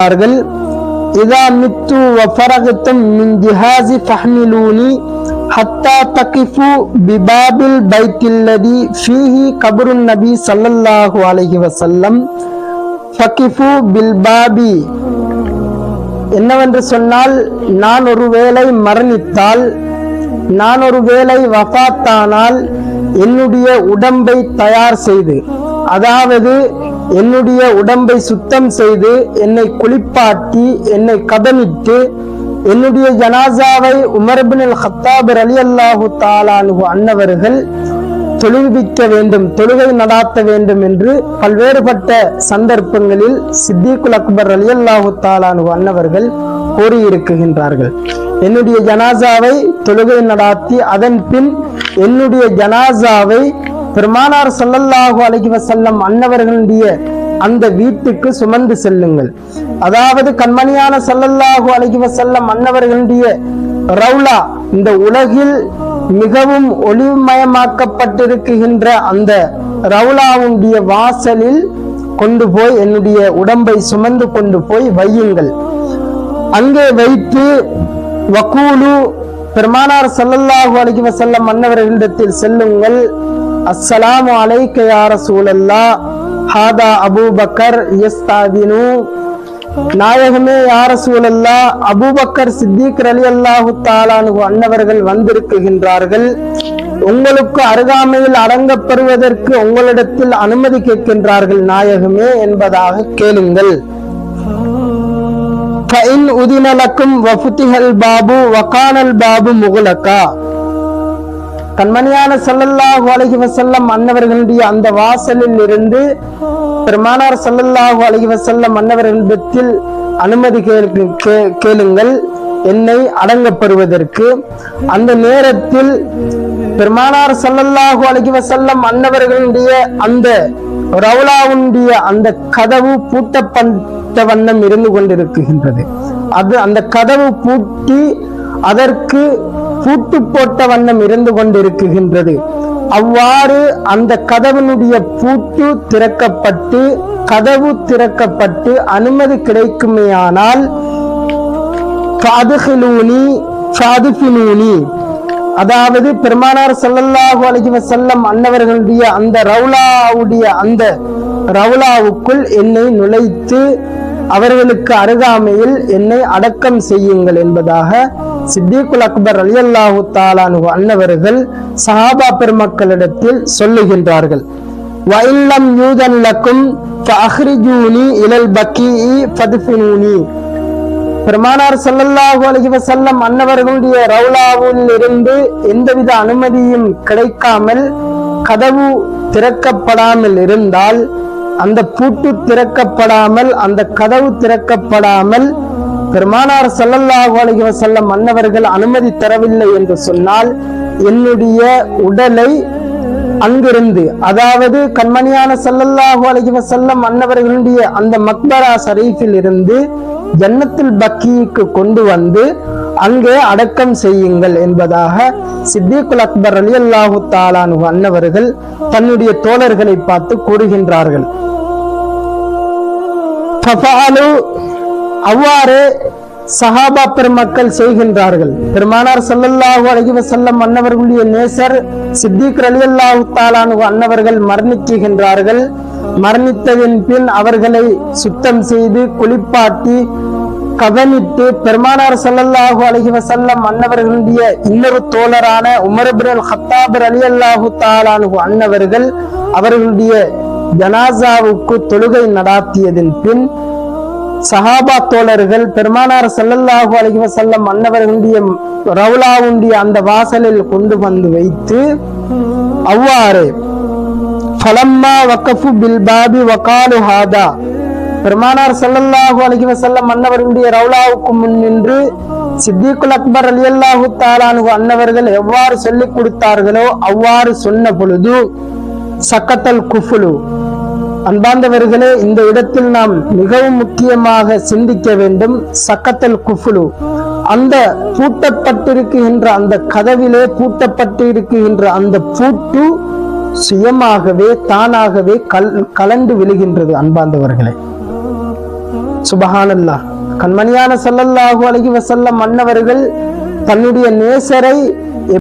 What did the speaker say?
சொல்கிறார்கள் இதா மித்து வஃபரகத்தும் மின் ஜிஹாசி ஃபஹ்மிலூனி ஹத்தா தகிஃபு பிபாபில் பைத்தில்லதி ஃபீஹி கபருன் நபி சல்லல்லாஹு அலைஹி வசல்லம் ஃபகிஃபு பில் பாபி. என்னவென்று சொன்னால் நான் ஒரு வேளை மரணித்தால் நான் ஒரு வேளை வஃபாத்தானால் என்னுடைய உடம்பை தயார் செய்து அதாவது என்னுடைய உடம்பை சுத்தம் செய்து என்னை குளிப்பாட்டி என்னை கதமிட்டு என்னுடைய ஜனாசாவை உமர்பின் ஹத்தாபர் அலி அல்லாஹு தாலானு அன்னவர்கள் தொழுவிக்க வேண்டும் தொழுகை நடாத்த வேண்டும் என்று பல்வேறுபட்ட சந்தர்ப்பங்களில் சித்திகுல் அக்பர் அலி அல்லாஹு தாலானு அன்னவர்கள் கூறியிருக்குகின்றார்கள் என்னுடைய ஜனாசாவை தொழுகை நடாத்தி அதன் பின் என்னுடைய ஜனாசாவை பெருமானார் ஸல்லல்லாஹு அழகி வஸல்லம் அன்னவர்களுடைய அந்த வீட்டுக்கு சுமந்து செல்லுங்கள். அதாவது கண்மணியான ஸல்லல்லாஹு அழகி வஸல்லம் அன்னவர்களுடைய ரவுலா இந்த உலகில் மிகவும் ஒளிமயமாக்கப்பட்டிருக்கின்ற அந்த ரவுலாவுடைய வாசலில் கொண்டு போய் என்னுடைய உடம்பை சுமந்து கொண்டு போய் வையுங்கள். அங்கே வைத்து வக்கூலு பெருமானார் ஸல்லல்லாஹு அலைஹி வஸல்லம் மன்னவர்களிடத்தில் செல்லுங்கள். அஸ்ஸலாமு அலைக்க யா ரசூலல்லா ஹாதா அபூபக்கர் யஸ்தாதினு. நாயகமே யார சூழல்லா அபூபக்கர் சித்திக் அலி அல்லாஹு தாலானு அன்னவர்கள் வந்திருக்குகின்றார்கள் உங்களுக்கு அருகாமையில் அடங்கப்பெறுவதற்கு உங்களிடத்தில் அனுமதி கேட்கின்றார்கள் நாயகமே என்பதாக கேளுங்கள். உதினலக்கும் வஃபுத்திகள் பாபு வகானல் பாபு முகுலக்கா. கண்மணியான சல்லல்லாஹு அழகிவ செல்லம் அன்னவர்களுடைய அந்த வாசலில் இருந்து பெருமானார் சல்லல்லாஹு அலைஹி வஸல்லம் அன்னவர்களிடத்தில் அனுமதி கே- கேளுங்கள். என்னை அடங்கப்படுவதற்கு. அந்த நேரத்தில் பெருமானார் சல்லல்லாஹு அழகிவ வஸல்லம் அன்னவர்களுடைய அந்த ரவுலாவுடைய அந்த கதவு பூட்டப்பட்ட வண்ணம் இருந்து கொண்டிருக்கின்றது. அது அந்த கதவு பூட்டி அதற்கு பூட்டு போட்ட வண்ணம் இருந்து கொண்டிருக்கின்றது அவ்வாறு அந்த கதவினுடைய பூட்டு திறக்கப்பட்டு கதவு திறக்கப்பட்டு அனுமதி கிடைக்குமேயானால் ஃபாதுஹிலூனி அதாவது பெருமானார் ஸல்லல்லாஹு அலஹி வசல்லம் அன்னவர்களுடைய அந்த ரவுலாவுடைய அந்த ரவுலாவுக்குள் என்னை நுழைத்து அவர்களுக்கு அருகாமையில் என்னை அடக்கம் செய்யுங்கள் என்பதாக சித்திகுல் அக்பர் அலி அல்லாஹு தாலானு அன்னவர்கள் சஹாபா பெருமக்களிடத்தில் சொல்லுகின்றார்கள். வயல்லம் யூதன் லக்கும் ஃபஅஹ்ரிஜூனி இலல் பக்கி ஃபத்ஃபினூனி. பெருமானார் சல்லல்லாஹு அலஹி வசல்லம் அன்னவர்களுடைய ரவுலாவில் இருந்து எந்தவித அனுமதியும் கிடைக்காமல் கதவு திறக்கப்படாமல் இருந்தால் அந்த பூட்டு திறக்கப்படாமல் அந்த கதவு திறக்கப்படாமல் பெருமானார் சல்லல்லாஹு அலைஹி வஸல்லம் மன்னவர்கள் அனுமதி தரவில்லை என்று சொன்னால் என்னுடைய உடலை அங்கிருந்து அதாவது கண்மணியான சல்லல்லாஹு அலைஹி வஸல்லம் மன்னவர்களுடைய அந்த மக்பரா ஷரீஃபில் இருந்து ஜன்னத்தில் பக்கிக்கு கொண்டு வந்து அங்கே அடக்கம் செய்யுங்கள் என்பதாக சித்திகுல் அக்பர் அலி அல்லாஹு தாலானு அன்னவர்கள் தன்னுடைய தோழர்களை பார்த்து கூறுகின்றார்கள். அவ்வாறு சஹாபா பெருமக்கள் செய்கின்றார்கள். பெருமானார் சல்லல்லாஹு அழகிவ செல்லம் அன்னவர்களுடைய நேசர் சித்திக் ரலியல்லாஹு தாலானு அன்னவர்கள் மரணிக்குகின்றார்கள் மரணித்ததின் பின் அவர்களை சுத்தம் செய்து குளிப்பாட்டி கவனித்து பெருமானார் சல்லல்லாஹு அலைஹி வஸல்லம் அன்னவர்களுடைய இன்னொரு தோழரான உமர் ஹத்தாபர் ஹத்தாப் ரலியல்லாஹு தாலானு அன்னவர்கள் அவர்களுடைய ஜனாசாவுக்கு தொழுகை நடாத்தியதன் பின் சஹாபா தோழர்கள் பெருமானார் செல்லல்லாஹு அழகிவ செல்லம் மன்னவர்களுடைய ரவுலாவுடைய அந்த வாசலில் கொண்டு வந்து வைத்து அவ்வாறு ஃபலம்மா வக்கஃபு பில் பாபி வகாலு ஹாதா. பெருமானார் செல்லல்லாஹு அழகிவ செல்லம் மன்னவர்களுடைய ரவுலாவுக்கு முன் நின்று சித்திகுல் அக்பர் ரலியல்லாஹு தாலானு அன்னவர்கள் எவ்வாறு சொல்லிக் கொடுத்தார்களோ அவ்வாறு சொன்ன பொழுது சக்கத்தல் குஃபுலு. அன்பார்ந்தவர்களே இந்த இடத்தில் நாம் மிகவும் முக்கியமாக சிந்திக்க வேண்டும். சக்கத்தல் குஃபுலு. அந்த பூட்டப்பட்டிருக்கின்ற அந்த கதவிலே பூட்டப்பட்டிருக்கின்ற அந்த பூட்டு சுயமாகவே தானாகவே கல் கலண்டு விழுகின்றது அன்பார்ந்தவர்களே. சுபஹானல்லாஹ் கண்மணியான ஸல்லல்லாஹு அலைஹி வஸல்லம் மன்னவர்கள் தன்னுடைய நேசரை